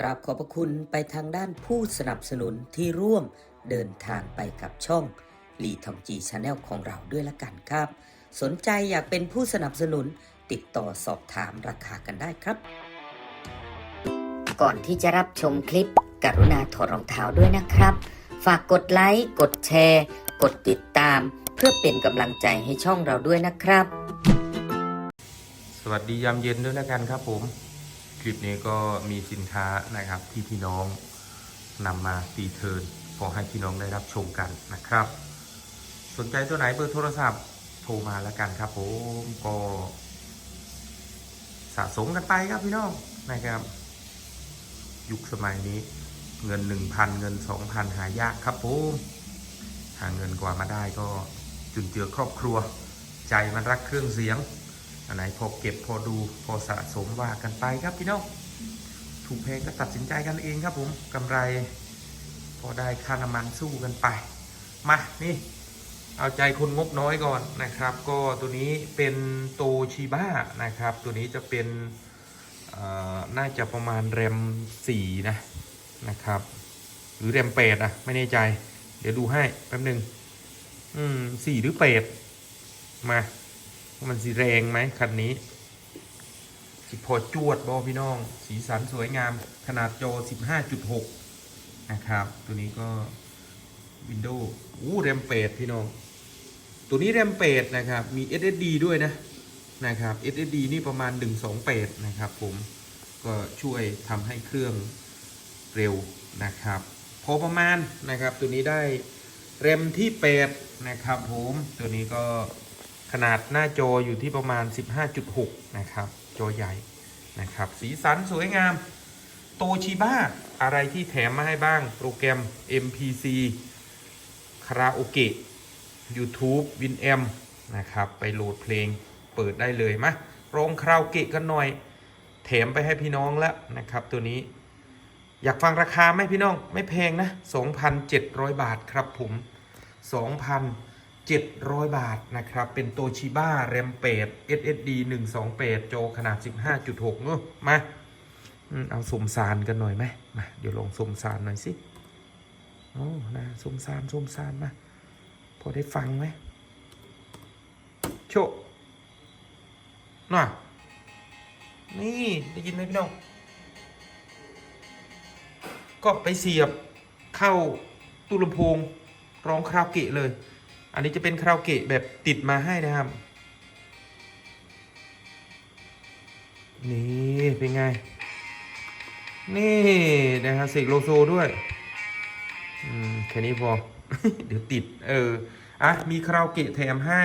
กราบขอบพระคุณไปทางด้านผู้สนับสนุนที่ร่วมเดินทางไปกับช่องลีทองจีชาแนลของเราด้วยละกันครับ สนใจอยากเป็นผู้สนับสนุนติดต่อสอบถามราคากันได้ครับ ก่อนที่จะรับชมคลิป กรุณาถอดรองเท้าด้วยนะครับ ฝากกดไลค์ กดแชร์ กดติดตาม เพื่อเป็นกำลังใจให้ช่องเราด้วยนะครับ สวัสดียามเย็นด้วยนะกันครับผม คลิปนี้ก็มีสินค้านะครับที่พี่น้องนำมาตีเทิร์นขอให้พี่น้องได้รับชมกันนะครับ สนใจตัวไหนเบอร์โทรศัพท์โทรมาแล้วกันครับผมก็สะสมกันไปครับพี่น้องนะครับ ยุคสมัยนี้เงิน 1,000 เงิน 2,000 หายากครับผมหาเงินกว่ามาได้ก็จุนเจือครอบครัว ใจมันรักเครื่องเสียง อันไหนพอเก็บพอดูพอสะสมว่ากันไปครับพี่น้องถูกแพงก็ตัดสินใจกันเองครับผมกำไร พอได้ค่าน้ำมันสู้กันไป มานี่ เอาใจคนงบน้อยก่อนนะครับ ก็ตัวนี้เป็นโตชิบ้านะครับ ตัวนี้จะเป็นน่าจะประมาณแรมสี่นะนะครับ หรือแรมแปดอะไม่แน่ใจ เดี๋ยวดูให้แป๊บหนึ่งอืมสี่หรือแปดมา มันสีแรงไหมคันนี้สิพอจวดบอพี่น้อง สีสันสวยงามขนาดจอ 15.6 นะครับ ตัวนี้ก็ Windows อู้แรมเปดพี่น้อง ตัวนี้แรมเปดนะครับ มี SSD ด้วยนะนะครับ SSD นี่ประมาณ 128 นะครับผมก็ช่วยทำให้เครื่องเร็วนะครับ พอประมาณนะครับ ตัวนี้ได้แรมที่8นะครับผม ตัวนี้ก็ ขนาดหน้าจออยู่ที่ประมาณ 15.6 นะครับ จอใหญ่นะครับ สีสันสวยงาม โตชิบ้าอะไรที่แถมมาให้บ้าง โปรแกรม MPC คาราโอเกะ YouTube WinM นะครับ ไปโหลดเพลงเปิดได้เลยมะโรงคาราโอเกะกันหน่อย แถมไปให้พี่น้องแล้วนะครับตัวนี้ อยากฟังราคาไหมพี่น้อง ไม่แพงนะ 2,700 บาทครับผม 2,000 700 บาทนะครับ เป็นโตชิบ้าแรมเปด SSD 128 จอขนาด 15.6 เนอะมาอืมเอาสมสารกันหน่อยไหมมาเดี๋ยวลองสมสารหน่อยสิโอ้นะสมสารสมสารมา พอได้ฟังไหมโชน่ะนี่ได้ยินไหมพี่น้อง ก็ไปเสียบเข้าตู้ลำโพงร้องคาราโอเกะเลย อันนี้จะเป็นคาราโอเกะแบบติดมาให้นะครับ นี่เป็นไง นี่นะฮะเสกโลโซด้วย อืมแค่นี้พอ เดี๋ยวติด เออ อะ มีคาราโอเกะแถมให้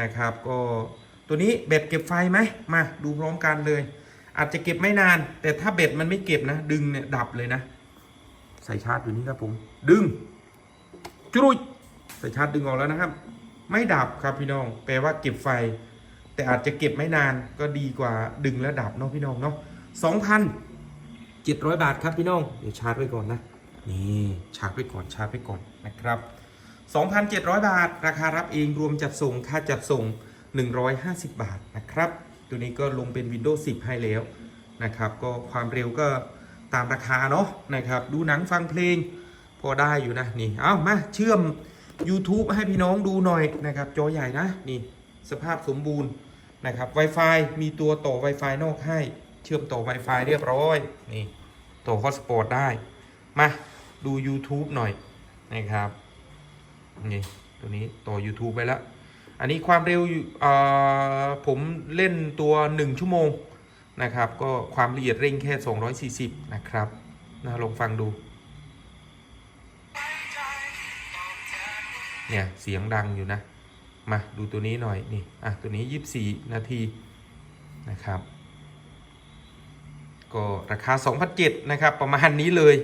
นะครับ ก็ตัวนี้เบ็ดเก็บไฟไหม มาดูพร้อมกันเลย อาจจะเก็บไม่นาน แต่ถ้าเบ็ดมันไม่เก็บนะ ดึงเนี่ยดับเลยนะ ใส่ชาร์จอยู่นี่ครับผม ดึงจุรุ ยใส่ชาร์จดึงออกแล้วนะครับ ไม่ดับครับพี่น้อง แปลว่าเก็บไฟ แต่อาจจะเก็บไม่นานก็ดีกว่าดึงแล้วดับเนาะพี่น้องเนาะสองพันเจ็ดร้อยบาทครับพี่น้อง เดี๋ยวชาร์จไว้ก่อนนะ นี่ชาร์จไว้ก่อนชาร์จไว้ก่อนนะครับ 2,700 บาท ราคารับเองรวมจัดส่งค่าจัดส่ง 150 บาทนะครับ ตัวนี้ก็ลงเป็น Windows 10 ให้แล้วนะครับ ก็ความเร็วก็ตามราคาเนาะนะครับ ดูหนังฟังเพลง พอได้อยู่นะนี่ เอามาเชื่อม YouTube ให้พี่น้องดูหน่อยนะครับ จอใหญ่นะนี่สภาพสมบูรณ์นะครับ Wi-Fi มีตัวต่อ Wi-Fi นอกให้ เชื่อมต่อ Wi-Fi เรียบร้อยนี่ต่อ Hotspot ได้ มาดู YouTube หน่อยนะครับนี่ตัวนี้ต่อ YouTube ไปแล้ว อันนี้ความเร็วอยู่เอ่อผมเล่นตัว 1 ชั่วโมงนะครับ ก็ความละเอียดเร่งแค่ 240 นะครับนะลองฟังดู เนี่ยเสียงดังอยู่นะ มาดูตัวนี้หน่อยนี่อะตัวนี้ 24 นาทีนะครับ ก็ราคา2,007นะครับประมาณนี้เลย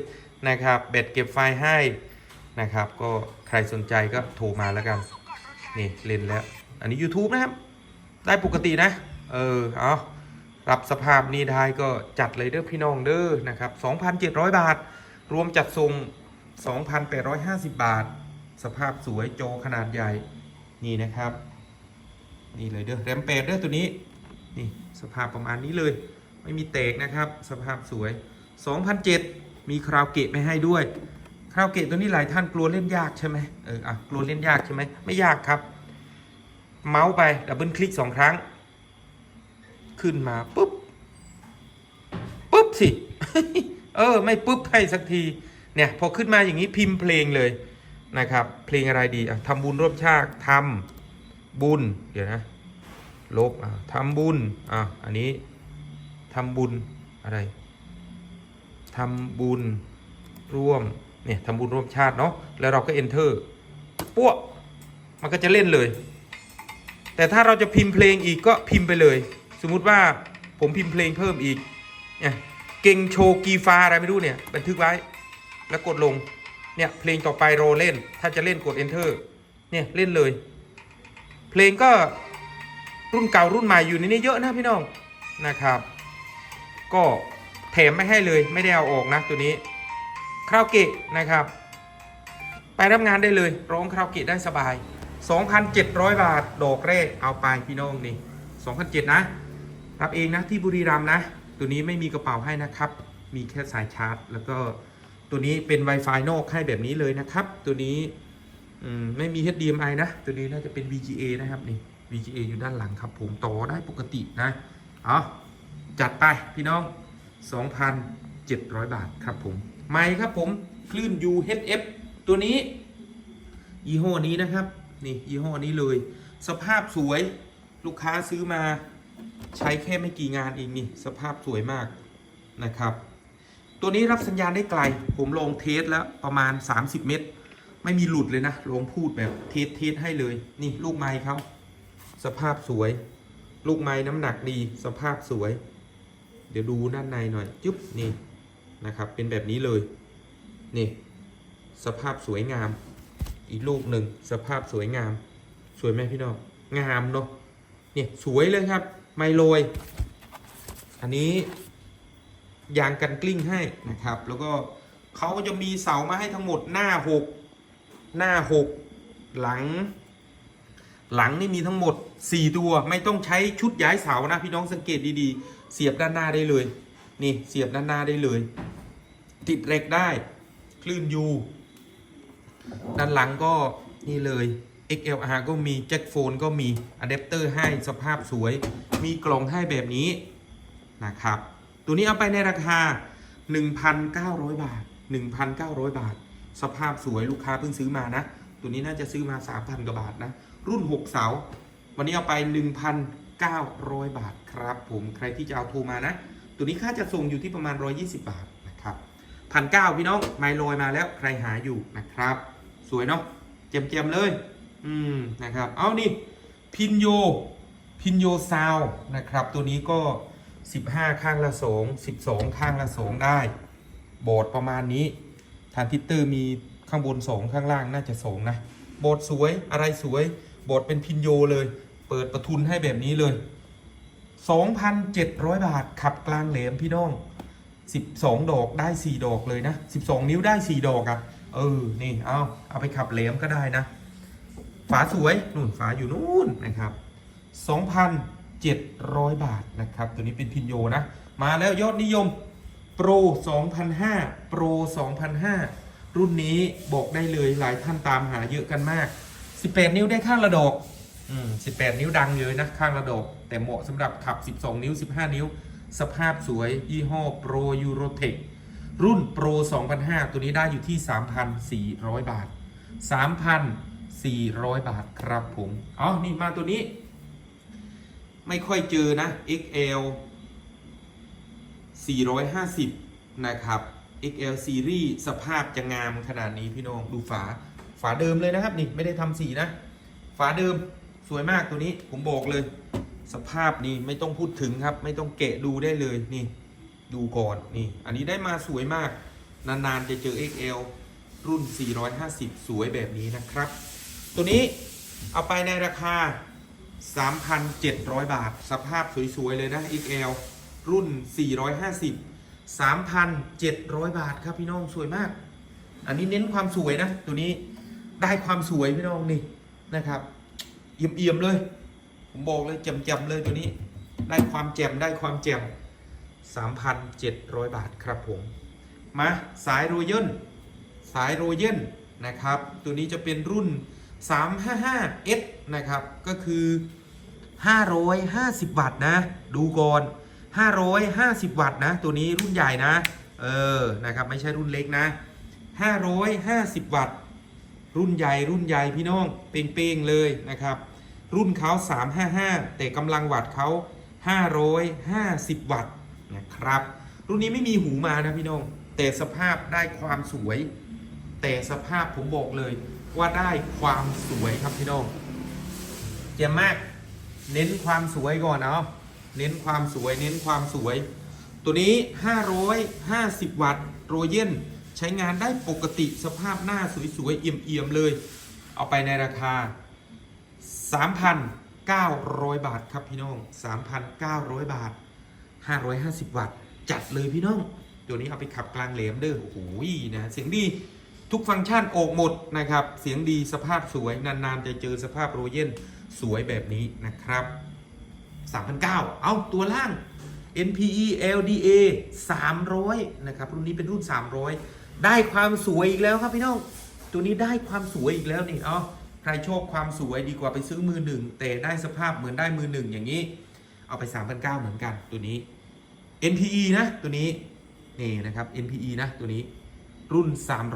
นะครับเบ็ดเก็บไฟล์ให้นะครับ ก็ใครสนใจก็โทรมาแล้วกัน นี่เล่นแล้ว อันนี้ YouTube นะครับ ได้ปกตินะ เออเอารับสภาพนี้ได้ก็จัดเลยเด้อพี่น้องเด้อนะครับ 2,700 บาท รวมจัดส่ง2,850 บาท สภาพสวยโจอขนาดใหญ่ นี่นะครับ นี่เลยเด้อแรมเปดเด้อตัวนี้ นี่สภาพประมาณนี้เลย ไม่มีเตกนะครับ สภาพสวย 2,007 มีคราวเกะไม่ให้ด้วย คราวเกะตัวนี้หลายท่านกลัวเล่นยากใช่ไหมเอออะกลัวเล่นยากใช่ไหมไม่ยากครับ เมาส์ไปดับเบิลคลิกสองครั้ง ขึ้นมาปุ๊บปุ๊บสิ เออ ไม่ปุ๊บให้สักที เนี่ย พอขึ้นมาอย่างนี้พิมพ์เพลงเลย นะครับ เพลงอะไรดีอะทำบุญร่วมชาติทำบุญ เดี๋ยวนะ ลบอะทำบุญอะอันนี้ทำบุญอะไรทำบุญร่วมเนี่ยทำบุญร่วมชาติเนาะแล้วเราก็ enter ปั้วมันก็จะเล่นเลย แต่ถ้าเราจะพิมพ์เพลงอีกก็พิมพ์ไปเลย สมมุติว่าผมพิมพ์เพลงเพิ่มอีกเนี่ยเก่งโชกีฟาอะไรไม่รู้เนี่ย บันทึกไว้แล้วกดลง เนี่ยเพลงต่อไปรอเล่น ถ้าจะเล่นกด enter เนี่ยเล่นเลย เพลงก็รุ่นเก่ารุ่นใหม่อยู่ในนี้เยอะนะพี่น้องนะครับ ก็แถมไม่ให้เลยไม่ได้เอาออกนะตัวนี้คราวเกะนะครับ ไปรับงานได้เลยร้องคราวเกะได้สบาย 2,700 บาทดอกแรกเอาไปพี่น้องนี่2,700นะรับเองนะที่บุรีรัมย์นะ ตัวนี้ไม่มีกระเป๋าให้นะครับ มีแค่สายชาร์จ แล้วก็ ตัวนี้เป็น Wi-Fi นอกให้แบบนี้เลยนะครับ ตัวนี้ไม่มี HDMI นะ ตัวนี้น่าจะเป็น VGA นะครับนี่ VGA อยู่ด้านหลังครับ ผมต่อได้ปกตินะเอาจัดไปพี่น้อง 2,700 บาทครับผมไมค์ครับผมคลื่น UHF ตัวนี้ ยี่ห้อนี้นะครับ นี่ยี่ห้อนี้เลย สภาพสวยลูกค้าซื้อมาใช้แค่ไม่กี่งานเองนี่ สภาพสวยมากนะครับ ตัวนี้รับสัญญาณได้ไกล ผมลองเทสแล้วประมาณ 30 เมตร ไม่มีหลุดเลยนะลองพูดแบบเทสเทสให้เลย นี่ลูกไม้เขาสภาพสวย ลูกไม้น้ำหนักดีสภาพสวย เดี๋ยวดูด้านในหน่อยจุ๊บนี่นะครับเป็นแบบนี้เลย นี่สภาพสวยงาม อีกลูกหนึ่งสภาพสวยงาม สวยไหมพี่น้องงามเนาะเนี่ยสวยเลยครับ ไมโลย อันนี้ ยางกันกลิ้งให้นะครับ แล้วก็เขาจะมีเสามาให้ทั้งหมดหน้าหกหน้าหกหลัง หลังนี่มีทั้งหมด 4 ตัว ไม่ต้องใช้ชุดย้ายเสานะพี่น้องสังเกตดีๆ เสียบด้านหน้าได้เลย นี่เสียบด้านหน้าได้เลย ติดเหล็กได้ คลื่นยูด้านหลังก็นี่เลย XLR ก็มีแจ็คโฟนก็มีอะแดปเตอร์ให้สภาพสวย มีกล่องให้แบบนี้นะครับ ตัวนี้เอาไปในราคา 1,900 บาท 1,900 บาท สภาพสวยลูกค้าเพิ่งซื้อมานะ ตัวนี้น่าจะซื้อมา 3,000 กว่าบาทนะ รุ่น 6 เสา วันนี้เอาไป 1,900 บาทครับผม ใครที่จะเอาโทรมานะ ตัวนี้ค่าจะส่งอยู่ที่ประมาณ 120 บาทนะครับพันเก้าพี่น้องไมโลยมาแล้วใครหาอยู่นะครับ สวยเนาะเจียมๆเลย อืมนะครับ เอานี่พินโยพินโยซาวนะครับ ตัวนี้ก็ 15 ข้างละสอง12 ข้างละสองได้ โบดประมาณนี้ทานทิตเตอร์มีข้างบน2ข้างล่างน่าจะ2นะ โบดสวยอะไรสวย โบดเป็นพินโยเลย เปิดประทุนให้แบบนี้เลย 2,700 บาทขับกลางแหลมพี่น้อง 12 ดอกได้ 4 ดอกเลยนะ 12 นิ้วได้ 4 ดอกอะ่ะ เออ นี่ เอาเอาไปขับแหลมก็ได้นะ ฝาสวยนู่นฝาอยู่นู่นนะครับ 700 บาทนะครับ ตัวนี้เป็นพินโยนะ มาแล้วยอดนิยม Pro 2,005 Pro 2,005 รุ่นนี้บอกได้เลยหลายท่านตามหาเยอะกันมาก 18 นิ้วได้ข้างละดอกอืม18 นิ้วดังเลยนะข้างละดอก แต่เหมาะสำหรับขับ 12 นิ้ว 15 นิ้ว สภาพสวย ยี่ห้อ Pro Eurotech รุ่น Pro 2005 ตัวนี้ได้อยู่ที่ 3,400 บาท 3,400 บาทครับผมอ๋อนี่มาตัวนี้ ไม่ค่อยเจอนะ XL 450 นะครับ XL Series สภาพจะงามขนาดนี้พี่น้องดูฝา ฝาเดิมเลยนะครับ นี่ไม่ได้ทำสีนะ ฝาเดิมสวยมากตัวนี้ผมบอกเลย สภาพนี่ไม่ต้องพูดถึงครับ ไม่ต้องเกะดูได้เลยนี่ ดูก่อนนี่ อันนี้ได้มาสวยมาก นานๆจะเจอ XL รุ่น 450 สวยแบบนี้นะครับ ตัวนี้เอาไปในราคา 3,700 บาท สภาพสวย ๆ เลยนะ XL รุ่น 450 3,700 บาทครับพี่น้องสวยมาก อันนี้เน้นความสวยนะ ตัวนี้ได้ความสวยพี่น้องนี่นะครับ เอี่ยม ๆ เลย ผมบอกเลยแจ่มๆเลยตัวนี้ ได้ความแจ่มได้ความแจ่ม3,700 บาทครับผม มาสายโรเยนสายโรเยนนะครับ ตัวนี้จะเป็นรุ่น 355S นะครับ ก็คือ 550 วัตต์นะ ดูก่อน 550 วัตต์นะ ตัวนี้รุ่นใหญ่นะ เออ นะครับ ไม่ใช่รุ่นเล็กนะ 550 วัตต์ รุ่นใหญ่ รุ่นใหญ่พี่น้อง เป้งๆเลยนะครับ รุ่นเขา355 แต่กำลังวัตต์เขา550 วัตต์นะครับ รุ่นนี้ไม่มีหูมานะพี่น้อง แต่สภาพได้ความสวย แต่สภาพผมบอกเลย ว่าได้ความสวยครับพี่น้องเยี่ยมมาก เน้นความสวยก่อนเอาเน้นความสวย เน้นความสวย ตัวนี้ 550 วัตต์โรเยนใช้งานได้ปกติสภาพหน้าสวยๆเอี่ยมๆเลย เอาไปในราคา 3,900 บาทครับพี่น้อง 3,900 บาท 550 วัตต์จัดเลยพี่น้อง ตัวนี้เอาไปขับกลางแหลมเด้อโอ้โหนะเสียงดี ทุกฟังก์ชันออกหมดนะครับ เสียงดีสภาพสวย นานๆ จะเจอสภาพโรเยนสวยแบบนี้นะครับ3,900เอาตัวล่าง NPE LDA 300 นะครับ รุ่นนี้เป็นรุ่น 300 ได้ความสวยอีกแล้วครับพี่น้อง ตัวนี้ได้ความสวยอีกแล้วนี่เอาใครชอบความสวยดีกว่าไปซื้อมือหนึ่งแต่ได้สภาพเหมือนได้มือหนึ่งอย่างนี้ เอาไป3,900เหมือนกันตัวนี้ NPE นะตัวนี้นี่นะครับ NPE นะตัวนี้ รุ่น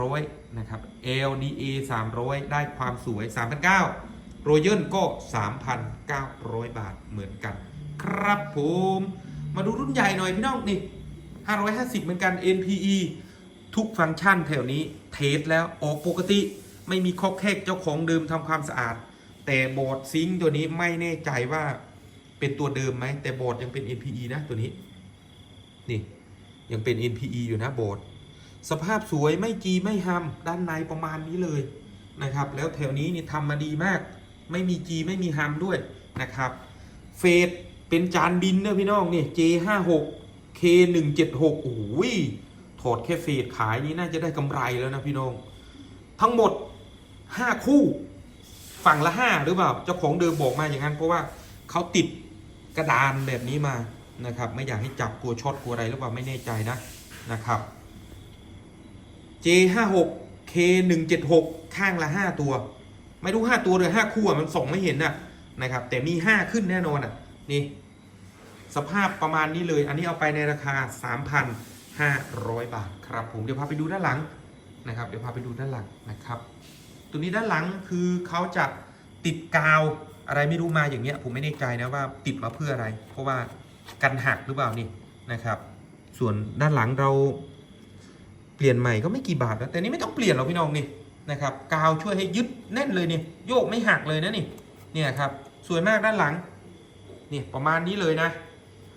300 นะครับ LDA 300 ได้ความสวย 3,900โรเยนก็ 3,900 บาทเหมือนกัน ครับผม มาดูรุ่นใหญ่หน่อยพี่น้องนี่ 550 เหมือนกัน NPE ทุกฟังก์ชันแถวนี้เทสแล้วออกปกติ ไม่มีคอกแคกเจ้าของเดิมทำความสะอาด แต่บอร์ดซิงตัวนี้ไม่แน่ใจว่าเป็นตัวเดิมไหมแต่บอร์ดยังเป็น NPE นะตัวนี้ นี่ยังเป็น NPE อยู่นะบอร์ด สภาพสวยไม่จีไม่หำด้านในประมาณนี้เลยนะครับ แล้วแถวนี้นี่ทำมาดีมาก ไม่มีจีไม่มีหำด้วยนะครับ เฟดเป็นจานบินเนอะพี่น้องนี่ J56 K176 โอ้โหถอดแค่เฟดขายนี่น่าจะได้กำไรแล้วนะพี่น้อง ทั้งหมด 5 คู่ ฝั่งละ 5 หรือเปล่า เจ้าของเดิมบอกมาอย่างนั้น เพราะว่าเขาติดกระดานแบบนี้มานะครับ ไม่อยากให้จับกลัวช็อตกลัวอะไรหรือเปล่าไม่แน่ใจนะนะครับ J56 K176 ข้างละ 5 ตัว ไม่รู้ 5 ตัวเลย5คู่มันส่งไม่เห็นน่ะนะครับ แต่มี 5 ขึ้นแน่นอนอะ นี่ สภาพประมาณนี้เลย อันนี้เอาไปในราคา 3,500 บาทครับผม เดี๋ยวพาไปดูด้านหลังนะครับ เดี๋ยวพาไปดูด้านหลังนะครับ ตัวนี้ด้านหลังคือเขาจะติดกาวอะไรไม่รู้มาอย่างเงี้ย ผมไม่แน่ใจนะว่าติดมาเพื่ออะไร เพราะว่ากันหักหรือเปล่านี่นะครับ ส่วนด้านหลังเรา ปลี่ยนใหม่ก็ไม่กี่บาทแล้วแต่นี่ไม่ต้องเปลี่ยนหรอกพี่น้องนี่นะครับกาวช่วยให้ยึดแน่นเลยนี่โยกไม่หักเลยนะนี่เนี่ยครับสวยมากด้านหลังนี่ประมาณนี้เลยนะ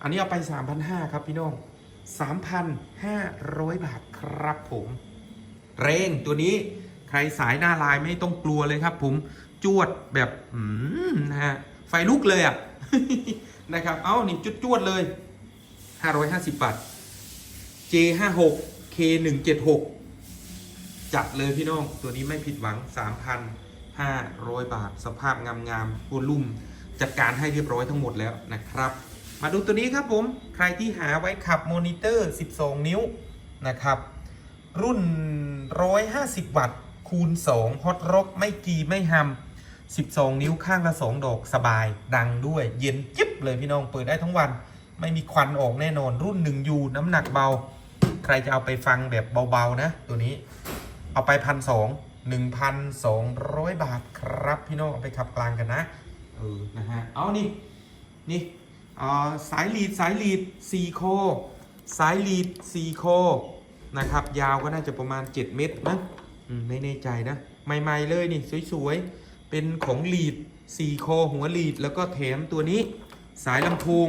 อันนี้เอาไป 3,500 ครับพี่น้อง 3,500 บาทครับผมเร่งตัวนี้ใครสายหน้าลายไม่ต้องกลัวเลยครับผมจวดแบบอืมนะฮะไฟลุกเลยอะนะครับ เอานี่จุดจวดเลย 550 บาท J56 K176 จัดเลยพี่น้อง ตัวนี้ไม่ผิดหวัง 3,500 บาท สภาพงามๆวอลุ่ม จัดการให้เรียบร้อยทั้งหมดแล้วนะครับ มาดูตัวนี้ครับผม ใครที่หาไว้ขับมอนิเตอร์ 12 นิ้วนะครับ รุ่น 150 วัตต์ คูณ 2 ฮอตร็อกไม่กีไม่ฮัม12 นิ้วข้างละ 2 ดอกสบายดังด้วย เย็นจิ๊บเลยพี่น้องเปิดได้ทั้งวัน ไม่มีควันออกแน่นอนรุ่น1ยูน้ำหนักเบา ใครจะเอาไปฟังแบบเบาๆนะ ตัวนี้เอาไปพันสองหนึ่งพันสองร้อยบาทครับพี่น้องเอาไปขับกลางกันนะเออนะฮะเอานี่นี่อ่าสายลีดสายลีดสี่โค สายลีดสี่โคนะครับ ยาวก็น่าจะประมาณ 7 เมตรนะไม่แน่ใจนะ ใหม่ๆเลยนี่สวยๆ เป็นของลีด4โคหัวลีด แล้วก็แถมตัวนี้สายลำโพง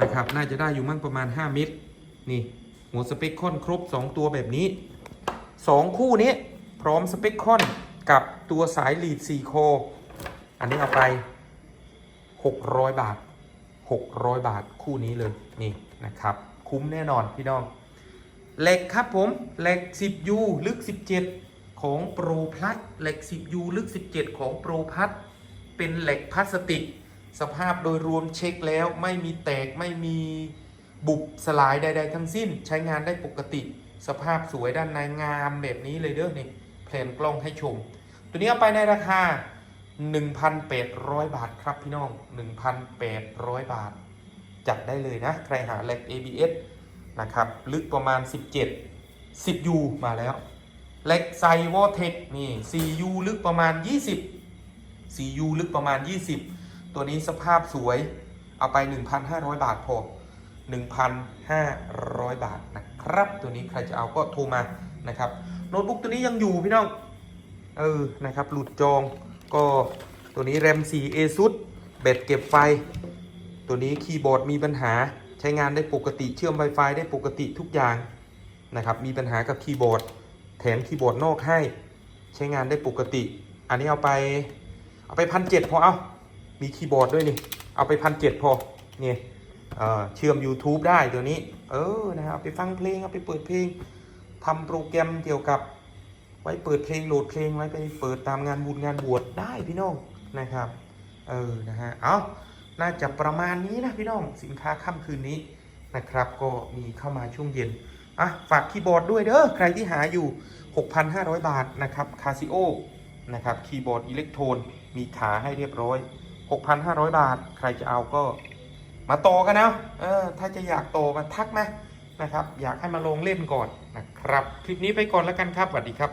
นะครับ น่าจะได้อยู่มั่งประมาณ 5 เมตร นี่ หัวสเปคคอนครบ 2 ตัวแบบนี้ 2 คู่นี้พร้อมสเปคคอนกับตัวสายลีด4โค อันนี้เอาไป 600 บาท 600 บาทคู่นี้เลยนี่นะครับ คุ้มแน่นอนพี่น้องเหล็กครับผมเหล็ก 10U ลึก 17 ของโปรพัทเหล็ก 10U ลึก 17 ของโปรพัทเป็นเหล็กพลาสติก สภาพโดยรวมเช็คแล้วไม่มีแตกไม่มี บุบสลายใด ๆ ทั้งสิ้นใช้งานได้ปกติ สภาพสวยด้านในงามแบบนี้เลยเด้อนี่แผนกล้องให้ชม ตัวนี้เอาไปในราคา 1,800 บาทครับพี่น้อง 1,800 บาท จัดได้เลยนะ ใครหาเล็ก ABS นะครับ ลึกประมาณ 17 10U มาแล้วเล็กไซวอเทคนี่ 4U ลึกประมาณ 20 4U ลึกประมาณ 20 ตัวนี้สภาพสวยเอาไป 1,500 บาทพอ 1,500 บาทนะครับ ตัวนี้ใครจะเอาก็โทรมานะครับโน้ตบุ๊กตัวนี้ยังอยู่พี่น้อง เออนะครับหลุดจองก็ตัวนี้ RAM 4 ASUS แบตเก็บไฟ ตัวนี้คีย์บอร์ดมีปัญหาใช้งานได้ปกติเชื่อม Wi-Fi ได้ปกติทุกอย่างนะครับมีปัญหากับคีย์บอร์ด แถมคีย์บอร์ดนอกให้ ใช้งานได้ปกติ อันนี้เอาไปเอาไปพันเจ็ดพอเอามีคีย์บอร์ดด้วยนี่ เอาไปพันเจ็ดพอเนี่ย เชื่อม YouTube ได้ตัวนี้ เออนะครับ ไปฟังเพลงเอาไปเปิดเพลงทำโปรแกรมเกี่ยวกับ ไว้เปิดเพลงโหลดเพลงไว้ไปเปิดตามงานบุญงานบวชได้พี่น้องนะครับ เออนะฮะเอาน่าจะประมาณนี้นะพี่น้องสินค้าค่ำคืนนี้นะครับก็มีเข้ามาช่วงเย็นอะฝากคีย์บอร์ดด้วยเด้อใครที่หาอยู่ 6,500 บาทนะครับคาซิโอนะครับคีย์บอร์ดอิเล็กโทรนมีขาให้เรียบร้อย 6,500 บาท ใครจะเอาก็ มาโตกันนะเออถ้าจะอยากโตมาทักไหมนะครับ อยากให้มาลงเล่นก่อนนะครับ คลิปนี้ไปก่อนแล้วกันครับสวัสดีครับ